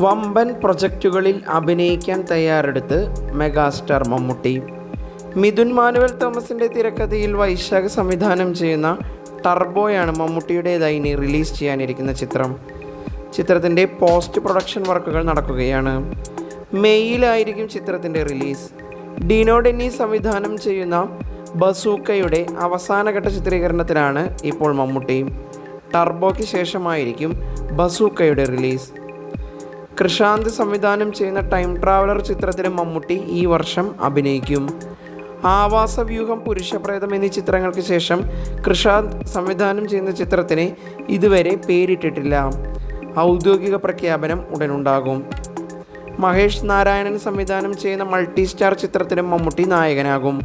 വമ്പൻ പ്രൊജക്റ്റുകളിൽ അഭിനയിക്കാൻ തയ്യാറെടുത്ത് മെഗാസ്റ്റാർ മമ്മൂട്ടി. മിഥുൻ മാനുവൽ തോമസിന്റെ തിരക്കഥയിൽ വൈശാഖ് സംവിധാനം ചെയ്യുന്ന ടർബോയാണ് മമ്മൂട്ടിയുടേതായി ഇനി റിലീസ് ചെയ്യാനിരിക്കുന്ന ചിത്രം. ചിത്രത്തിന്റെ പോസ്റ്റ് പ്രൊഡക്ഷൻ വർക്കുകൾ നടക്കുകയാണ്. മെയ്യിലായിരിക്കും ചിത്രത്തിന്റെ റിലീസ്. ഡീനോ ഡെന്നി സംവിധാനം ചെയ്യുന്ന ബസൂക്കയുടെ അവസാനഘട്ട ചിത്രീകരണത്തിലാണ് ഇപ്പോൾ മമ്മൂട്ടി. ടർബോയ്ക്ക് ശേഷമായിരിക്കും ബസൂക്കയുടെ റിലീസ്. കൃഷാന്ത് സംവിധാനം ചെയ്യുന്ന ടൈം ട്രാവലർ ചിത്രത്തിൽ മമ്മൂട്ടി ഈ വർഷം അഭിനയിക്കും. ആവാസവ്യൂഹം പുരുഷപ്രേതം എന്നീ ചിത്രങ്ങൾക്ക് ശേഷം കൃഷാന്ത് സംവിധാനം ചെയ്യുന്ന ചിത്രത്തിന് ഇതുവരെ പേരിട്ടിട്ടില്ല. ഔദ്യോഗിക പ്രഖ്യാപനം ഉടനുണ്ടാകും. മഹേഷ് നാരായണൻ സംവിധാനം ചെയ്യുന്ന മൾട്ടി സ്റ്റാർ ചിത്രത്തിലും മമ്മൂട്ടി നായകനാകും.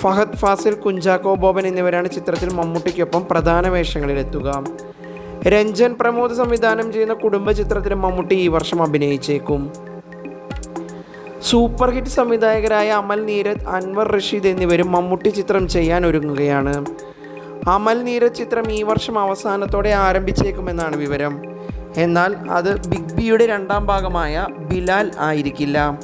ഫഹദ് ഫാസിൽ കുഞ്ചാക്കോ ബോബൻ എന്നിവരാണ് ചിത്രത്തിൽ മമ്മൂട്ടിക്കൊപ്പം പ്രധാന വേഷങ്ങളിലെത്തുക. രഞ്ജൻ പ്രമോദ് സംവിധാനം ചെയ്യുന്ന കുടുംബ ചിത്രത്തിൽ മമ്മൂട്ടി ഈ വർഷം അഭിനയിച്ചേക്കും. സൂപ്പർ ഹിറ്റ് സംവിധായകരായ അമൽ നീരദ് അൻവർ റഷീദ് എന്നിവരും മമ്മൂട്ടി ചിത്രം ചെയ്യാൻ ഒരുങ്ങുകയാണ്. അമൽ നീരദ് ചിത്രം ഈ വർഷം അവസാനത്തോടെ ആരംഭിച്ചേക്കുമെന്നാണ് വിവരം. എന്നാൽ അത് ബിഗ് ബിയുടെ രണ്ടാം ഭാഗമായ ബിലാൽ ആയിരിക്കില്ല.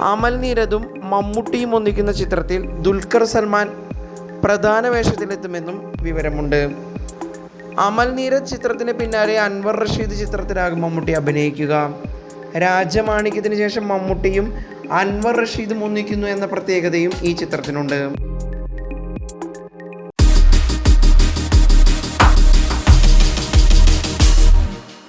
അമൽ നീരദും മമ്മൂട്ടിയും ഒന്നിക്കുന്ന ചിത്രത്തിൽ ദുൽഖർ സൽമാൻ പ്രധാന വേഷത്തിലെത്തുമെന്നും വിവരമുണ്ട്. അമൽ നീരജ് ചിത്രത്തിന് പിന്നാലെ അൻവർ റഷീദ് ചിത്രത്തിലാകും മമ്മൂട്ടി അഭിനയിക്കുക. രാജമാണിക്യത്തിന് ശേഷം മമ്മൂട്ടിയും അൻവർ റഷീദും ഒന്നിക്കുന്നു എന്ന പ്രത്യേകതയും ഈ ചിത്രത്തിനുണ്ട്.